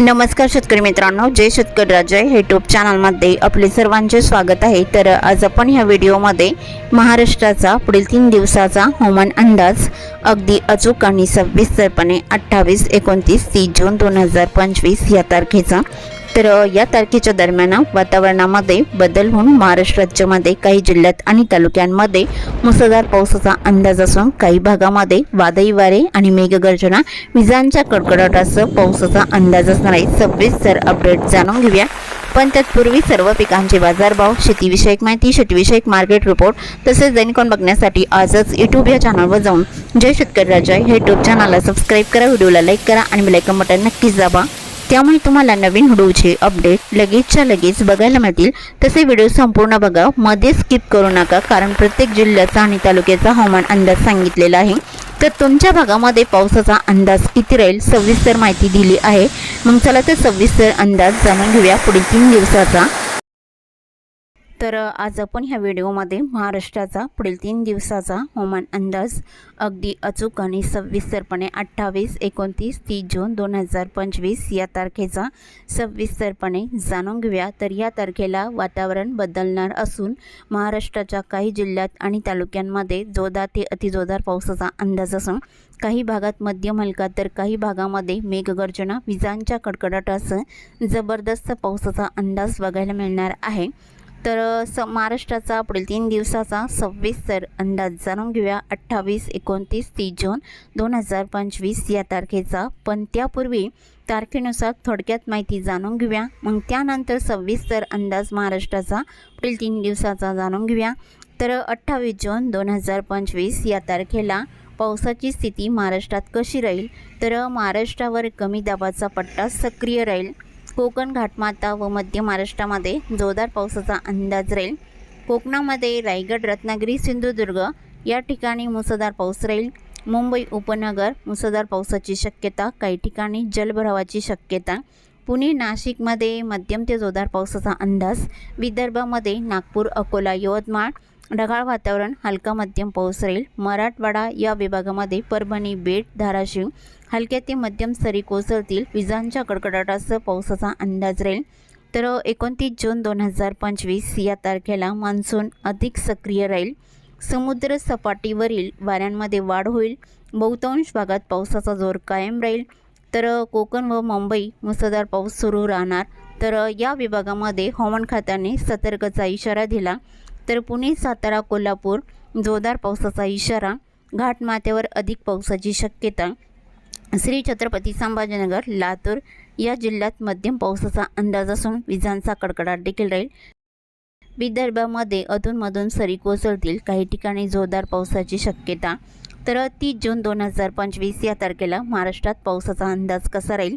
नमस्कार शेतकरी मित्रांनो जय शेतकरी राजा. हे यूट्यूब चॅनलमध्ये आपले सर्वांचे स्वागत आहे. तर आज आपण ह्या व्हिडिओमध्ये महाराष्ट्राचा पुढील तीन दिवसाचा हवामान अंदाज अगदी अचूक आणि सविस्तरपणे अठ्ठावीस एकोणतीस तीस जून दोन हजार पंचवीस या तारखेचा तर या तारखेच्या दरम्यान वातावरणामध्ये बदल होऊन महाराष्ट्र राज्यामध्ये काही जिल्ह्यात आणि तालुक्यांमध्ये मुसळधार पावसाचा अंदाज असून काही भागामध्ये वादळी वारे आणि मेघगर्जना. विजांच्या कडकडाटासह पावसाचा अंदाज असणार आहे. सविस्तर अपडेट जाणून घेऊया. पण तत्पूर्वी सर्व पिकांचे बाजारभाव शेतीविषयक माहिती शेतीविषयक मार्केट रिपोर्ट तसेच दैनिकोन बघण्यासाठी आजच यूट्यूब या चॅनलवर जाऊन जय शेतकरी राजा हे यूट्यूब चॅनलला सबस्क्राईब करा व्हिडिओला लाईक करा आणि बेलायकन बटन नक्कीच दाबा. त्यामुळे तुम्हाला नवीन व्हिडिओचे अपडेट लगेचच्या लगेच बघायला मिळतील. तसे व्हिडिओ संपूर्ण बघा मध्ये स्किप करू नका कारण प्रत्येक जिल्ह्याचा आणि तालुक्याचा हवामान अंदाज सांगितलेला आहे. तर तुमच्या भागामध्ये पावसाचा अंदाज किती राहील सविस्तर माहिती दिली आहे. मग चला तर सविस्तर अंदाज जाणून घेऊया पुढील तीन दिवसाचा. तर आज आपण ह्या व्हिडिओमध्ये महाराष्ट्राचा पुढील तीन दिवसाचा हवामान अंदाज अगदी अचूक आणि सविस्तरपणे अठ्ठावीस एकोणतीस तीस जून दोन हजार पंचवीस या तारखेचा सविस्तरपणे जाणून घेऊया. तर या तारखेला वातावरण बदलणार असून महाराष्ट्राच्या काही जिल्ह्यात आणि तालुक्यांमध्ये जोरदार ते अतिजोरदार पावसाचा अंदाज असून काही भागात मध्यम हलका तर काही भागामध्ये मेघगर्जना विजांच्या कडकडाटासह जबरदस्त पावसाचा अंदाज बघायला मिळणार आहे. तर स महाराष्ट्राचा पुढील तीन दिवसाचा सविस्तर अंदाज जाणून घेऊया. अठ्ठावीस एकोणतीस तीस जून दोन हजार पंचवीस या तारखेचा. पण त्यापूर्वी तारखेनुसार थोडक्यात माहिती जाणून घेऊया. मग त्यानंतर सविस्तर अंदाज महाराष्ट्राचा पुढील तीन दिवसाचा जाणून घेऊया. तर अठ्ठावीस जून दोन हजार पंचवीस या तारखेला पावसाची स्थिती महाराष्ट्रात कशी राहील? तर महाराष्ट्रावर कमी दाबाचा पट्टा सक्रिय राहील. कोकण घाटमाता व मध्य महाराष्ट्रामध्ये जोरदार पावसाचा अंदाज राहील. कोकणामध्ये रायगड रत्नागिरी सिंधुदुर्ग या ठिकाणी मुसळधार पाऊस राहील. मुंबई उपनगर मुसळधार पावसाची शक्यता काही ठिकाणी जलभरावाची शक्यता. पुणे नाशिकमध्ये मध्यम ते जोरदार पावसाचा अंदाज. विदर्भामध्ये नागपूर अकोला यवतमाळ ढगाळ वातावरण हलका मध्यम पाऊस राहील. मराठवाडा या विभागामध्ये परभणी बेट धाराशिव हलक्या ते मध्यम सरी कोसळतील. विजांच्या कडकडाटासह पावसाचा अंदाज राहील. तर एकोणतीस जून दोन हजार पंचवीस या तारखेला मान्सून अधिक सक्रिय राहील. समुद्र सपाटीवरील वाऱ्यांमध्ये वाढ होईल. बहुतांश भागात पावसाचा जोर कायम राहील. तर कोकण व मुंबई मुसळधार पाऊस सुरू राहणार. तर या विभागामध्ये हवामान खात्याने सतर्कचा इशारा दिला. तर पुणे सातारा कोल्हापूर जोरदार पावसाचा इशारा घाटमाथ्यावर अधिक पावसाची शक्यता. श्री छत्रपती संभाजीनगर लातूर या जिल्ह्यात मध्यम पावसाचा अंदाज असून विजांचा कडकडाट देखील राहील. विदर्भामध्ये अधूनमधून सरी कोसळतील. काही ठिकाणी जोरदार पावसाची शक्यता. तर तीस जून दोन हजार पंचवीस या तारखेला महाराष्ट्रात पावसाचा अंदाज कसा राहील?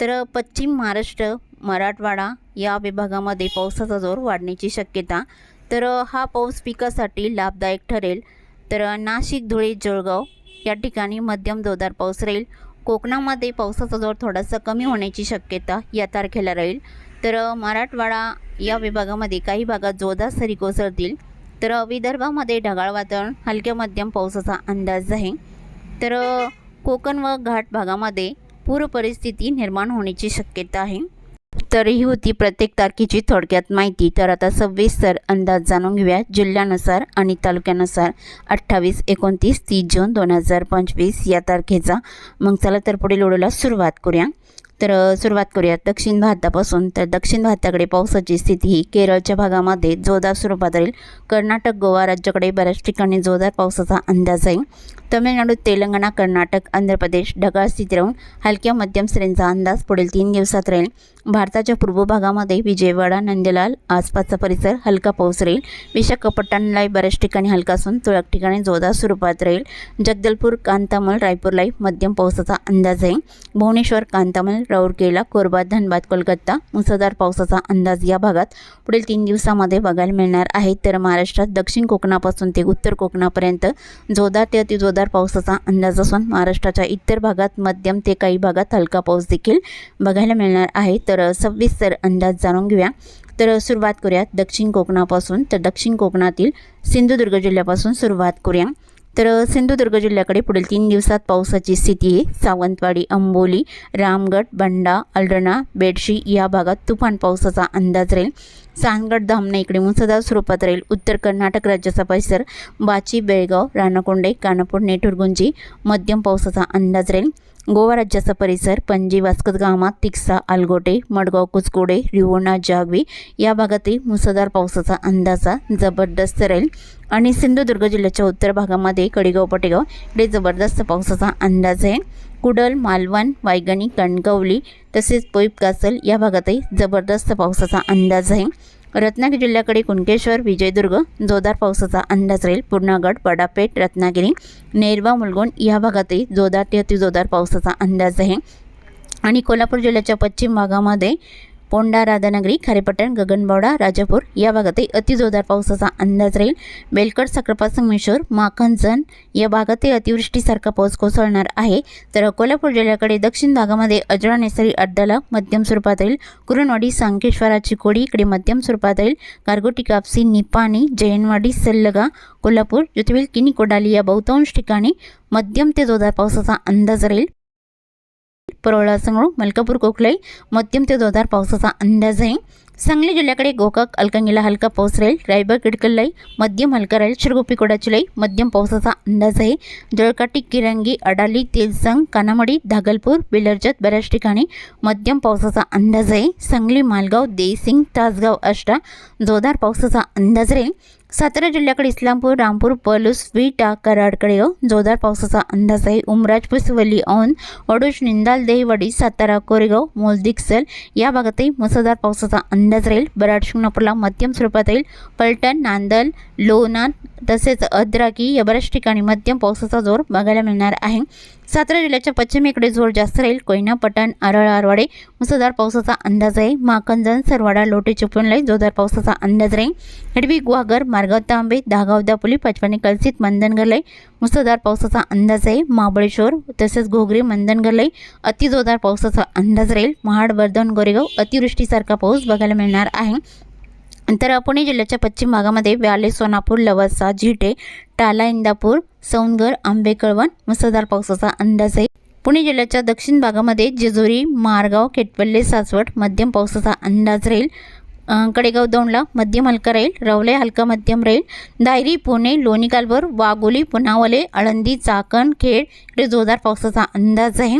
तर पश्चिम महाराष्ट्र मराठवाडा या विभागामध्ये पावसाचा जोर वाढण्याची शक्यता. तर हा पाऊस पिकासाठी लाभदायक ठरेल. तर नाशिक धुळे जळगाव या ठिकाणी मध्यम जोरदार पाऊस राहील. कोकणामध्ये पावसाचा जोर थोडासा कमी होण्याची शक्यता या तारखेला राहील. तर मराठवाडा या विभागामध्ये काही भागात जोरदार सरी कोसळतील. तर विदर्भामध्ये ढगाळ वातावरण हलक्या मध्यम पावसाचा अंदाज आहे. तर कोकण व घाट भागामध्ये पूर परिस्थिती निर्माण होण्याची शक्यता आहे. तर ही होती प्रत्येक तारखेची थोडक्यात माहिती. तर आता सविस्तर अंदाज जाणून घेऊया. जिल्ह्यानुसार आणि तालुक्यानुसार अठ्ठावीस एकोणतीस तीस जून दोन हजार पंचवीस या तारखेचा. मग चला तर पुढील ओढूला सुरुवात करूया. तर सुरुवात करूया. दक्षिण भारतापासून. तर दक्षिण भारताकडे पावसाची स्थिती ही केरळच्या भागामध्ये जोरदार स्वरूपात राहील. कर्नाटक गोवा राज्याकडे बऱ्याच ठिकाणी जोरदार पावसाचा अंदाज आहे. तमिळनाडू तेलंगणा कर्नाटक आंध्र प्रदेश ढगाळ स्थिती राहून हलक्या मध्यम श्रेणीचा अंदाज पुढील तीन दिवसात राहील भारताच्या पूर्व भागामध्ये विजयवाडा नंदलाल आसपासचा परिसर हलका पाऊस राहील विशाखापट्टणमलाही बऱ्याच ठिकाणी हलका असून तुरळक ठिकाणी जोरदार स्वरूपात राहील जगदलपूर कांतामल रायपूरलाही मध्यम पावसाचा अंदाज आहे भुवनेश्वर कांतामल राऊरकेला कोरबा धनबाद कोलकाता मुसळधार पावसाचा अंदाज या भागात पुढील तीन दिवसामध्ये बघायला मिळणार आहे तर महाराष्ट्रात दक्षिण कोकणापासून ते उत्तर कोकणापर्यंत जोरदार ते अतिजोरदार पावसाचा अंदाज असून महाराष्ट्राच्या इतर भागात मध्यम ते काही भागात हलका पाऊस देखील बघायला मिळणार आहे. तर सविस्तर अंदाज जाणून घेऊया. तर सुरुवात करूयात दक्षिण कोकणापासून. तर दक्षिण कोकणातील सिंधुदुर्ग जिल्ह्यापासून सुरुवात करूया. तर सिंधुदुर्ग जिल्ह्याकडे पुढील तीन दिवसात पावसाची स्थिती आहे. सावंतवाडी अंबोली रामगड बंडा अल्ड्रणा बेडशी या भागात तुफान पावसाचा अंदाज राहील. सानगड धामणे इकडे मुसळधार स्वरूपात राहील. उत्तर कर्नाटक राज्याचा परिसर बाची बेळगाव राणाकोंडे कानापूर नेटुरगुंजी मध्यम पावसाचा अंदाज राहील. गोवा राज्याचा परिसर पणजी वास्कतगामा तिक्सा आलगोटे मडगाव कुचकोडे रिवोणा जागवी या भागातही मुसळधार पावसाचा अंदाजा जबरदस्त राहील. आणि सिंधुदुर्ग जिल्ह्याच्या उत्तर भागामध्ये कडेगाव पटेगाव इकडे जबरदस्त पावसाचा अंदाज आहे. कुडल मालवण वायगणी कणकवली तसेच पोईप कासल या भागातही जबरदस्त पावसाचा अंदाज आहे. रत्नागिरी जिल्ह्याकडे कुणकेश्वर विजयदुर्ग जोरदार पावसाचा अंदाज राहील. पूर्णागड बडापेठ रत्नागिरी नेरवा मुलगोंड या भागातही जोरदार ते अतिजोरदार पावसाचा अंदाज आहे. आणि कोल्हापूर जिल्ह्याच्या पश्चिम भागामध्ये पोंडा राधानगरी खारेपट्टण गगनबावडा राजापूर या भागातही अतिजोरदार पावसाचा अंदाज राहील. बेलकट साखरपा संगमेश्वर माखनजन या भागातही अतिवृष्टीसारखा पाऊस कोसळणार आहे. तर कोल्हापूर जिल्ह्याकडे दक्षिण भागामध्ये अजरा नेसरी अड्डाला मध्यम स्वरूपात राहील. कुरणवाडी सांकेश्वराची कोडी इकडे मध्यम स्वरूपात राहील. गारगोटी कापसी निपाणी जयनवाडी सल्लगा कोल्हापूर ज्योतिवेल किनी कोडाली या बहुतांश ठिकाणी मध्यम ते जोरदार पावसाचा अंदाज राहील. परोळा मलकापूर कोकलाई मध्यम ते जोरदार पावसाचा अंदाज आहे. सांगली जिल्ह्याकडे गोकाक अलकंगीला हलका पाऊस राहील. रायबाग किडकल्लाई मध्यम हलका राहील. शिरगोपी कोडाचिलाई मध्यम पावसाचा अंदाज आहे. जळकाटी किरंगी अडाली तेलसंग कानामडी धागलपूर बिलरजत बऱ्याच ठिकाणी मध्यम पावसाचा अंदाज आहे. सांगली मालगाव देसिंग तासगाव अष्टा जोरदार पावसाचा अंदाज राहील सातारा जिल्ह्याकडे इस्लामपूर रामपूर पलूस विटा कराडकडे हो. जोरदार पावसाचा अंदाज आहे. उमराज पुसवली औन वडूज निंदाल देहवाडी सातारा कोरेगाव मोलदिक्सल या भागातही मुसळधार पावसाचा अंदाज राहील. बराड शिंगणापूरला मध्यम स्वरूपात राहील. पलटण नांदल लोणार तसेच अद्राकी या बऱ्याच ठिकाणी मध्यम पावसाचा जोर बघायला मिळणार आहे. सातारा जिल्ह्याच्या पश्चिमेकडे जोर जास्त राहील. कोयना पटण आरळ आरवाडे मुसळधार पावसाचा अंदाज आहे. माकंजन सरवाडा लोटे चिपळूणलाही जोरदार पावसाचा अंदाज राहील. हडवी गुहागर मार्गाव तांबे दहागाव दापोली पाचपाणी कलसित मंदनगरलाई मुसळधार पावसाचा अंदाज आहे. महाबळेश्वर तसेच घोगरे मंदनगरलाई अतिजोरदार पावसाचा अंदाज राहील. महाड वर्धन गोरेगाव अतिवृष्टीसारखा पाऊस बघायला मिळणार आहे. तर पुणे जिल्ह्याच्या पश्चिम भागामध्ये व्याले सोनापूर लवासा झिटे टाला इंदापूर सौंदगर आंबेकळवण मुसळधार पावसाचा अंदाज आहे पुणे जिल्ह्याच्या दक्षिण भागामध्ये जेजुरी मारगाव केटपल्ले सासवड मध्यम पावसाचा अंदाज राहील. कडेगाव दोंडला मध्यम हलका राहील. रवले हलका मध्यम राहील. दायरी पुणे लोणी कालवर वाघोली पुनावले आळंदी चाकण खेड इकडे जोरदार पावसाचा अंदाज आहे.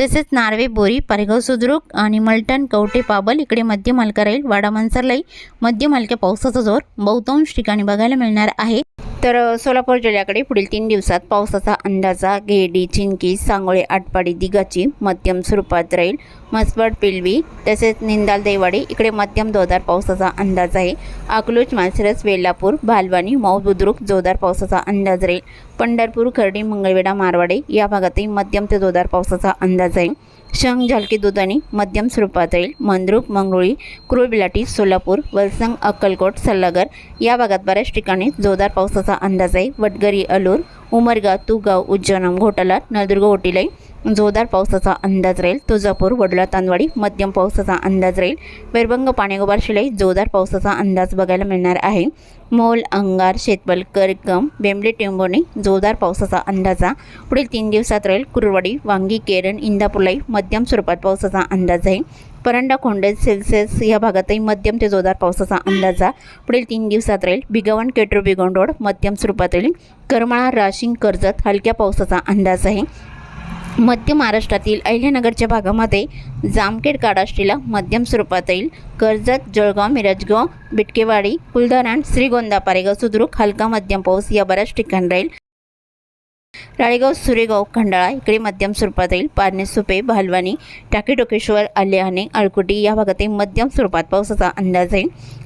तसेच नार्वे बोरी पारेगाव सुद्रुक आणि मलटण कवटे पाबल इकडे मध्यम हलका राहील. वाडा मनसरलाई मध्यम हलक्या पावसाचा जोर बहुतांश ठिकाणी बघायला मिळणार आहे. तर सोलापूर जिल्ह्याकडे पुढील तीन दिवसात पावसाचा अंदाजा गेडी चिंकी सांगोळे आटपाडी दिगाची मध्यम स्वरूपात राहील. मसबड पिलवी तसेच निंदाल देवाडी इकडे मध्यम जोरदार पावसाचा अंदाज आहे. अकलूज माळशिरस वेल्लापूर भालवानी मऊ बुद्रुक जोरदार पावसाचा अंदाज राहील. पंढरपूर खर्डी मंगळवेढा मारवाडे या भागातही मध्यम ते जोरदार पावसाचा अंदाज आहे. शंख झालकी दुधानी मध्यम स्वरूपात राहील. मंद्रुक मंगरुळी क्रुळबिलाटी सोलापूर वलसंग अक्कलकोट सल्लागर या भागात बऱ्याच ठिकाणी जोरदार पावसाचा अंदाज आहे. वडगरी अलूर उमरगा तुगाव उज्जैनम घोटाला नळदुर्ग ओटीलाई जोरदार पावसाचा अंदाज राहील. तुळजापूर वडला तांदवाडी मध्यम पावसाचा अंदाज राहील. वैरभंग पाणेगोबार शिलाई जोरदार पावसाचा अंदाज बघायला मिळणार आहे. मोल अंगार शेतबल करकम बेंबले टेंबोणे जोरदार पावसाचा अंदाजा पुढील तीन दिवसात राहील कुरवाडी वांगी केरन इंदापुरलाई मध्यम स्वरूपात पावसाचा अंदाज आहे. परंडा खोंडे सेल्सिअस या भागातही मध्यम ते जोरदार पावसाचा अंदाजा पुढील तीन दिवसात राहील बिगवण केट्रो बिगवण रोड मध्यम स्वरूपात राहील. करमाळा राशिंग कर्जत हलक्या पावसाचा अंदाज आहे. मध्य महाराष्ट्रातील अहिल्यानगरच्या भागामध्ये जामखेड काडाष्टीला मध्यम स्वरूपात येईल. कर्जत जळगाव मिरजगाव बिटकेवाडी कुलधरण श्रीगोंदा पारेगाव सुद्रुक हलका मध्यम पाऊस या बऱ्याच ठिकाणी राहील. राळेगाव सुरेगाव खंडाळा इकडे मध्यम स्वरूपात येईल. पारणे सुपे भालवानी टाकी टोकेश्वर आलेहाने अळकुटी या भागातही मध्यम स्वरूपात पावसाचा अंदाज आहे.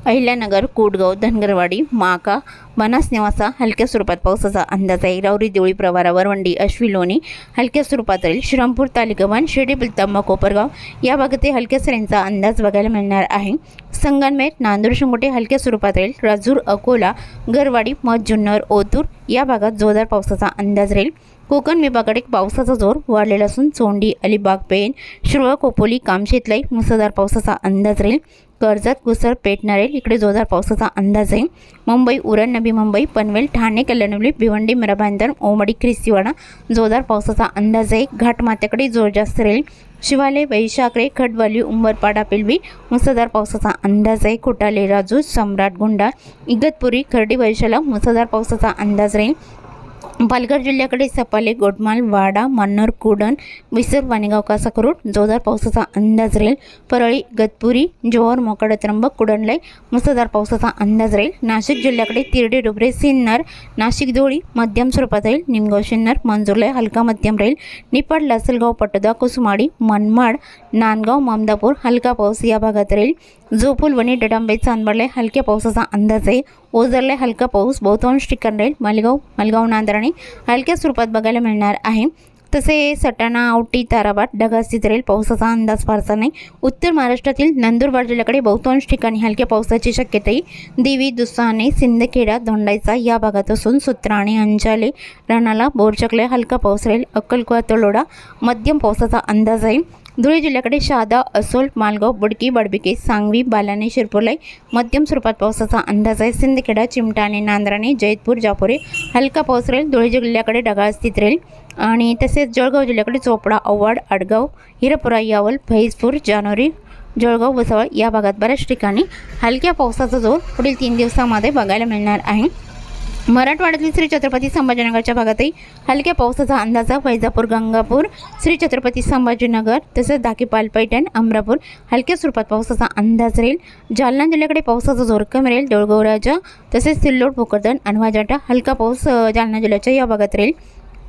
अहिल्यानगर कोटगाव धनगरवाडी माका बनास निवासा हलक्या स्वरूपात पावसाचा अंदाज आहे. राऊरी देवळी प्रवारा वरवंडी अश्वी लोणी हलक्या स्वरूपात राहील श्रीरामपूर तालिकावान शिर्डी बिलतांबा कोपरगाव या भागातही हलक्या सरींचा अंदाज बघायला मिळणार आहे. संगनमेर नांदूर शिंगोटे हलक्या स्वरूपात राहील राजूर अकोला गरवाडी मध जुन्नर ओतूर या भागात जोरदार पावसाचा अंदाज राहील. कोकण विभागाकडे पावसाचा जोर वाढलेला असून चोंडी अलिबाग पेन शिरवळ कोपोली कामशेतलाई मुसळधार पावसाचा अंदाज राहील. कर्जत घुसर पेठ इकडे जोरदार पावसाचा अंदाज आहे. मुंबई उरण नवी मुंबई पनवेल ठाणे कल्याणवली भिवंडी मिराबांधर ओमडी ख्रिस्तीवाडा जोरदार पावसाचा अंदाज आहे. घाटमात्याकडे जोर जास्त राहील. शिवाले वैशाखरे खडवाली उंबरपाडा पिलवी मुसळधार पावसाचा अंदाज आहे. खोटाले राजू सम्राट गुंडा इगतपुरी खर्डी वैशाला मुसळधार पावसाचा अंदाज राहील. पालघर जिल्ह्याकडे सपाले गोटमाल वाडा मन्नर कुडण विसर वाणेगाव कासाकरूट जोरदार पावसाचा अंदाज राहील. परळी गतपुरी जोहर मोकड त्र्यंबक कुडणलाई मुसळधार पावसाचा अंदाज राहील. नाशिक जिल्ह्याकडे तिरडे डोबरे सिन्नर नाशिक धुळी मध्यम स्वरूपात राहील. निमगाव सिन्नर मंजूरलाई हलका मध्यम राहील. निपाड लासलगाव पटोदा कुसुमाडी मनमाड नांदगाव ममदापूर हलका पाऊस या भागात राहील. जोपूल वणी डडांबे चांदवडला हलक्या पावसाचा अंदाज आहे. ओझरला हलका पाऊस बहुतांश ठिकाण राहील. मालगाव मालगाव नांदराणे हलक्या स्वरूपात बघायला मिळणार आहे. तसे सटाणा औटी ताराबाट ढगास्थित राहील पावसाचा अंदाज फारसा नाही. उत्तर महाराष्ट्रातील नंदुरबार जिल्ह्याकडे बहुतांश ठिकाणी हलक्या पावसाची शक्यताही. देवी दुसाने सिंदखेडा धोंडायचा या भागात असून सुत्राणे अंजाले राणाला बोरचकले हलका पाऊस राहील अक्कलकुवा तळोडा मध्यम पावसाचा अंदाज आहे. धुळे जिल्ह्याकडे शहादा असोल मालगाव बुडकी बडबिके सांगवी बालाने शिरपूरलाई मध्यम स्वरूपात पावसाचा अंदाज आहे. सिंदखेडा चिमटाणे नांद्राणे जैतपूर जापोरे हलका पाऊस राहील. धुळे जिल्ह्याकडे ढगाळ स्थित राहील. आणि तसेच जळगाव जिल्ह्याकडे चोपडा अव्वाड आडगाव हिरपुरा यावल फैजपूर जानोरी जळगाव भुसावळ या भागात बऱ्याच ठिकाणी हलक्या पावसाचा जोर पुढील तीन दिवसामध्ये बघायला मिळणार आहे. मराठवाड्यातील श्री छत्रपती संभाजीनगरच्या भागातही हलक्या पावसाचा अंदाज वैजापूर गंगापूर श्री छत्रपती संभाजीनगर तसेच धाकी पैठण अमरापूर हलक्या स्वरूपात पावसाचा अंदाज राहील. जालना जिल्ह्याकडे पावसाचा जोर कमी राहील. देऊळगौराजा तसेच सिल्लोड भोकरदन अनवाजाटा हलका पाऊस जालना जिल्ह्याच्या या भागात राहील.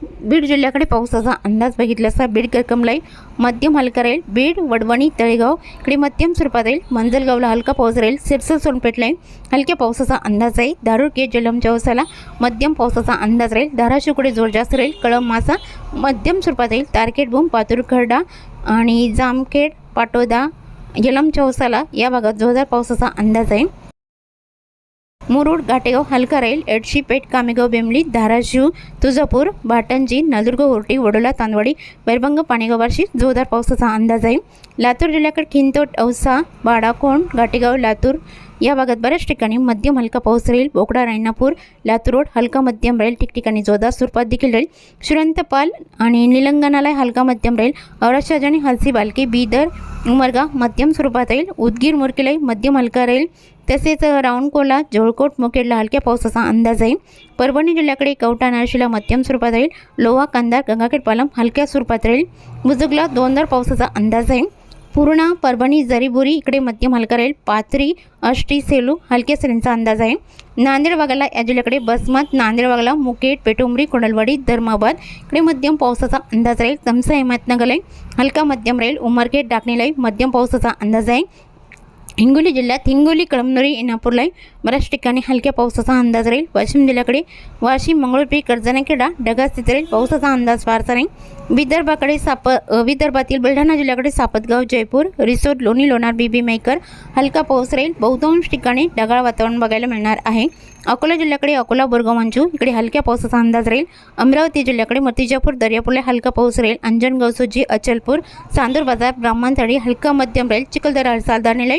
बीड जिल्ह्याकडे पावसाचा अंदाज बघितला असता बीड करकमलाई मध्यम हलका राहील बीड वडवणी तळेगाव इकडे मध्यम स्वरूपात राहील मंजलगावला हलका पाऊस राहील सिरसर सोनपेठलाई हलक्या पावसाचा अंदाज आहे. दारुड के जलम चौसाला मध्यम पावसाचा अंदाज राहील धाराशिवकडे जोर जास्त राहील कळम मासा मध्यम स्वरूपात राहील तारखेड भूम पातूर खर्डा आणि जामखेड पाटोदा जलम चौसाला या भागात जोरदार पावसाचा अंदाज आहे. मुरुड घाटेगाव हलका राहील एडशी पेठ कामेगाव बेमली धाराशिव तुळजापूर भाटंजी नलदुर्ग उर्टी वडोला तांदवाडी बैरभंग पाणेगाव बार्शी जोरदार पावसाचा अंदाज आहे. लातूर जिल्ह्याकडे खिंतोट औसा बाडाकोंड घाटेगाव लातूर या भागात बऱ्याच ठिकाणी मध्यम हलका पाऊस राहील. बोकडा रायनापूर लातूर रोड हलका मध्यम राहील. ठिकठिकाणी जोरदार स्वरूपात देखील राहील. श्रीरंतपाल आणि निलंगणाला हलका मध्यम राहील. औरशाज आणि हलसी बालकी बीदर उमरगा मध्यम स्वरूपात राहील. उदगीर मुरकिलाई मध्यम हलका राहील. तसेच राऊंडकोला जोळकोट मुखेडला हलक्या पावसाचा अंदाज आहे. परभणी जिल्ह्याकडे कवठा नाशिला मध्यम स्वरूपात राहील. लोहा कांदार गंगाखेड पालम हलक्या स्वरूपात राहील. मुजुगला दोनदार पावसाचा अंदाज आहे. पूर्णा परभणी जरीबुरी इकडे मध्यम हलका राहील. पाथरी अष्टी सेलू हलक्या सरींचा अंदाज आहे. नांदेड भागाला या जिल्ह्याकडे बसमत नांदेड भागाला मुकेट पेटुंबरी कुंडलवाडी धर्माबाद इकडे मध्यम पावसाचा अंदाज राहील. तमसा हिमायतनगरलाई हलका मध्यम राहील. उमरखेड डाकणीलाई मध्यम पावसाचा अंदाज आहे. हिंगोली जिल्ह्यात हिंगोली कळमनुरी इनापूरलाई बऱ्याच ठिकाणी हलक्या पावसाचा अंदाज राहील. वाशिम जिल्ह्याकडे वाशिम मंगळूरपी कर्जनाखेडा ढगाळ स्थित राहील. पावसाचा अंदाज फारसा नाही. विदर्भाकडे साप विदर्भातील बुलढाणा जिल्ह्याकडे सापतगाव जयपूर रिसोड लोणी लोणार बीबी मेकर हलका पाऊस राहील. बहुतांश ठिकाणी ढगाळ वातावरण बघायला मिळणार आहे. अकोला जिल्ह्याकडे अकोला बोरगाव इकडे हलक्या पावसाचा अंदाज राहील. अमरावती जिल्ह्याकडे मतिजापूर दर्यापूरला हलका पाऊस राहील. अंजनगाव सुजी अचलपूर चांदूर बाजार ब्राह्मणथडी हलका मध्यम राहील. चिखलदरा सालदाणीला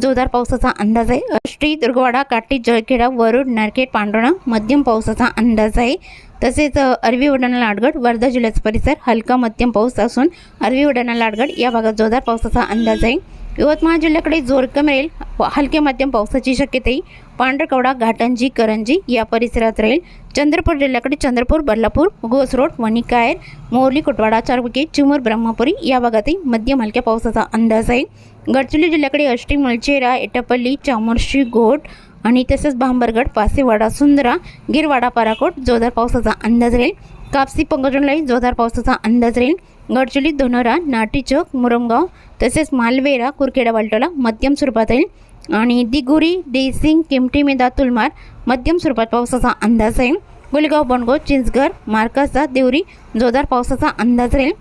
जोरदार पावसाचा अंदाज आहे. अष्टी दुर्गवाडा काटी जळखेडा वरुड नारखेड पांढरा मध्यम पावसाचा अंदाज आहे. तसेच अरवी उड्डाणा लाडगड वर्धा जिल्ह्याचा परिसर हलका मध्यम पाऊस असून अरवी उड्डाणा लाडगड या भागात जोरदार पावसाचा अंदाज आहे. यवतमाळ जिल्ह्याकडे जोर कमी राहील. हलक्या मध्यम पावसाची शक्यताही. पांढरकवडा घाटंजी करंजी या परिसरात राहील. चंद्रपूर जिल्ह्याकडे चंद्रपूर बदलापूर घोसरोड वणिकायर मोरली कोटवाडा चारबुके चिमूर ब्रह्मपुरी या भागातही मध्यम हलक्या पावसाचा अंदाज आहे. गडचिरोली जिल्ह्याकडे अष्टी मलचेरा एटापल्ली चामोर्शी घोट आणि तसेच भांबरगड पासेवाडा सुंदरा गिरवाडा पाराकोट जोरदार पावसाचा अंदाज राहील. कापसी पंकजनलाई जोरदार पावसाचा अंदाज राहील. गडचिरोली धोनोरा नाटीचौक मुरमगाव तसेच मालवेरा कुरखेडा वालटोला मध्यम स्वरूपात राहील आणि दिगुरी देसिंग किमटी मेदा तुलमार मध्यम स्वरूपात पावसाचा अंदाज आहे गुलगाव बनगाव चिंचघर मार्कासा देवरी जोरदार पावसाचा अंदाज राहील.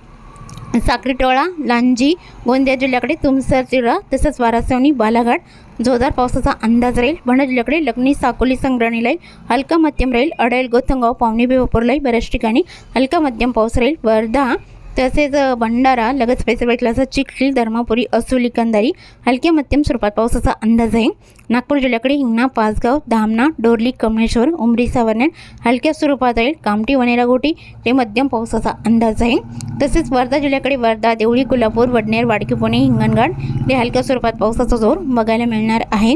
साक्रीटोळा लांजी गोंदिया जिल्ह्याकडे तुमसर चिडा तसंच वारासवणी बालाघाट जोरदार पावसाचा अंदाज राहील. भंडारा जिल्ह्याकडे लग्नी साकोली संग्रहणी राहील हलका मध्यम राहील. अडेल गोथंगाव पावणी बेवापूर राहील बऱ्याच ठिकाणी हलका मध्यम पाऊस राहील. वर्धा तसेच भंडारा लगत पैसे भेटला चिखली धर्मापुरी असोली कंदारी हलक्या मध्यम स्वरूपात पावसाचा अंदाज आहे. नागपूर जिल्ह्याकडे हिंगणा पाचगाव धामणा डोरली कमळेश्वर उमरी सावर्णेर हलक्या स्वरूपात राहील कामठी वनेरागोटी ते मध्यम पावसाचा अंदाज आहे. तसेच वर्धा जिल्ह्याकडे वर्धा देवळी कोल्हापूर वडनेर वाडकी पुणे हिंगणघाट ते हलक्या स्वरूपात पावसाचा जोर बघायला मिळणार आहे.